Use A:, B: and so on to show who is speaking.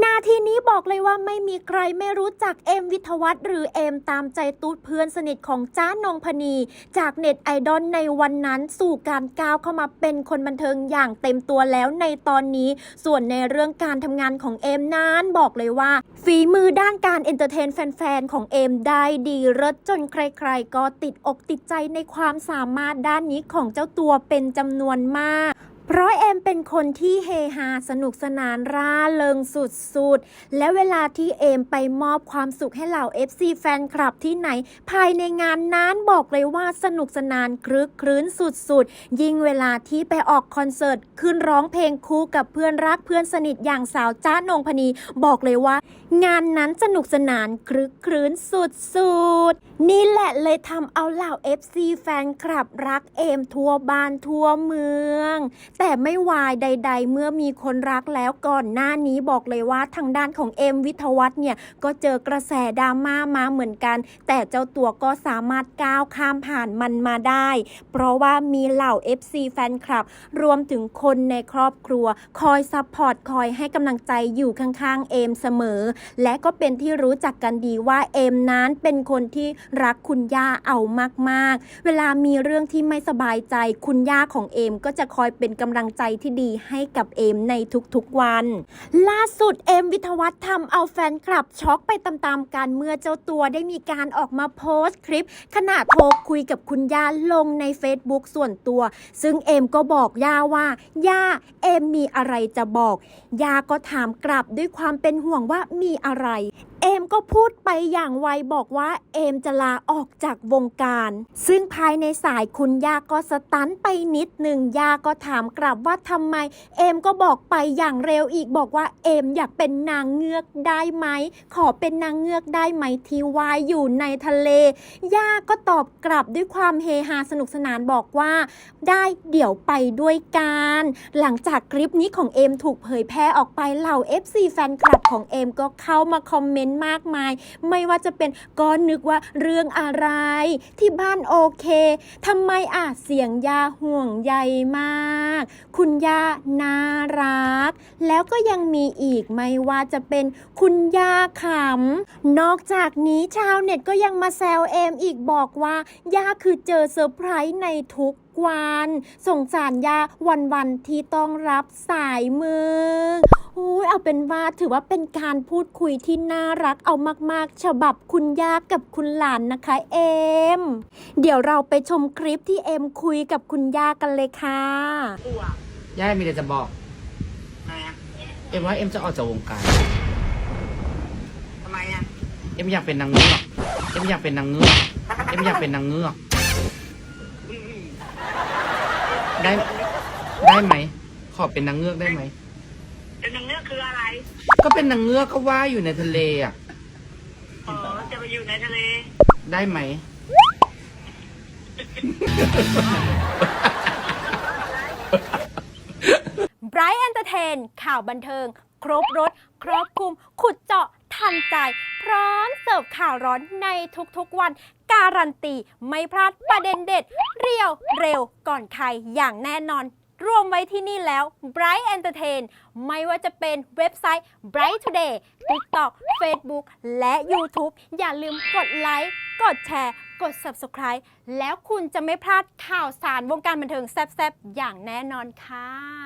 A: นาทีนี้บอกเลยว่าไม่มีใครไม่รู้จักเอมวิทวัฒน์หรือเอมตามใจตูดเพื่อนสนิทของจ้านงพนี จากเน็ตไอดอลในวันนั้นสู่การก้าวเข้ามาเป็นคนบันเทิงอย่างเต็มตัวแล้วในตอนนี้ ส่วนในเรื่องการทำงานของเอมนั้นบอกเลยว่า ฝีมือด้านการเอนเตอร์เทนแฟนๆของเอมได้ดีเลิศจนใครๆ ก็ติดอกติดใจในความสามารถด้านนี้ของเจ้าตัวเป็นจำนวนมาก เพราะเอมเป็นคนที่เฮฮาสนุกสนานร่าเริงสุดๆ และเวลาที่เอมไปมอบความสุขให้เหล่า FC แฟนคลับที่ไหน ภายในงานนั้นบอกเลยว่าสนุกสนานคลึกครื้นสุดๆ ยิ่งเวลาที่ไปออกคอนเสิร์ตขึ้นร้องเพลงคู่กับเพื่อนรักเพื่อนสนิทอย่างสาวจ้านงพนี บอกเลยว่า งานนั้นสนุกสนานคลึกครื้นสุดๆ นี่แหละเลยทำเอาเหล่า FC แฟนคลับรักเอมทั่วบ้านทั่วเมืองแต่ไม่วายใด ๆ เมื่อมีคนรักแล้วก่อนหน้านี้บอกเลยว่าทางด้านของเอ็มวิทยวัฒน์เนี่ยก็เจอกระแสดราม่ามาเหมือนกัน แต่เจ้าตัวก็สามารถก้าวข้ามผ่านมันมาได้ เพราะว่ามีเหล่า FC แฟนคลับ รวมถึงคนในครอบครัว คอยซัพพอร์ตคอยให้กำลังใจอยู่ข้างๆเอมเสมอ และก็เป็นที่รู้จักกันดีว่าเอมนั้นเป็นคนที่รักคุณย่าเอามากๆ เวลามีเรื่องที่ไม่สบายใจคุณย่าของเอมก็จะคอยเป็นกำลังใจที่ดีให้กับเอมในทุกๆวัน ล่าสุดเอมวิทวัฒน์ทำเอาแฟนคลับช็อกไปตามๆกันเมื่อเจ้าตัวได้มีการออกมาโพสต์คลิป ขณะโทรคุยกับคุณย่าลงใน Facebook ส่วนตัว ซึ่งเอมก็บอกย่าว่าย่าเอมมีอะไรจะบอกย่าก็ถามกลับด้วยความเป็นห่วงว่ามีอะไร เอมก็พูดไปอย่างไวบอกว่าเอมจะลาออกจากวงการ ซึ่งภายในสายคุณย่าก็สตันไปนิดหนึ่งย่าก็ถามกลับว่าทำไม เอมก็บอกไปอย่างเร็วอีกบอกว่าเอมอยากเป็นนางเงือกได้ไหม ขอเป็นนางเงือกได้ไหมที่ว่ายอยู่ในทะเล ย่าก็ตอบกลับด้วยความเฮฮาสนุกสนานบอกว่า ได้เดี๋ยวไปด้วยกัน หลังจากคลิปนี้ของเอมถูกเผยแพร่ออกไปเหล่า FC แฟนคลับของเอมก็เข้ามาคอมเมนต์มากมาย ไม่ว่าจะเป็นก็นึกว่าเรื่องอะไร ที่บ้านโอเคทำไมอะเสียงยาห่วงใยมาก คุณยาน่ารัก แล้วก็ยังมีอีกไม่ว่าจะเป็นคุณยาขำ นอกจากนี้ชาวเน็ตก็ยังมาแซวเอมอีกบอกว่าย่าคือเจอเซอร์ไพรส์ในทุกวัน ส่งสารยาวันๆที่ต้องรับสายมือ เอาเป็นว่าถือว่าเป็นการพูดคุยที่น่ารักเอามากๆ ฉบับคุณย่ากับคุณหลานนะคะ เอม เดี๋ยวเราไปชมคลิปที่เอมคุยกับคุณย่ากันเลยค่ะ
B: ย่ามีอะไรจะบอก
C: อะไรอะ
B: เอ็มว่าเอ็มจะออกจากวงการ
C: ทำไมอะ
B: เอ็มอยากเป็นนางเงือก เอ็มอยากเป็นนางเงือก เอ็มอยากเป็นนางเงือก
C: อืม
B: ได้ ได้ไหม ขอเป็นนางเงือกได้ไหม
C: เป็นนางเงือกคืออะไร
B: ก็เป็นนางเงือกก็ว่ายอยู่ในทะเลอะ
C: อ๋อจะไปอยู่ในทะเล
B: ได้ไหม
A: ไบรท์เอนเตอร์เทน ข่าวบันเทิง ครบรถ ครอบคลุม ขุดเจาะ ทันใจ พร้อมเสิร์ฟข่าวร้อนในทุกๆวัน การันตี ไม่พลาดประเด็นเด็ด เรียวเร็วก่อนใครอย่างแน่นอน รวมไว้ที่นี่แล้ว Bright Entertain ไม่ว่าจะเป็นเว็บไซต์ Bright Today TikTok Facebook และ YouTube อย่าลืมกดไลค์กดแชร์กด Subscribe แล้วคุณจะไม่พลาดข่าวสารวงการบันเทิงแซ่บๆ อย่างแน่นอนค่ะ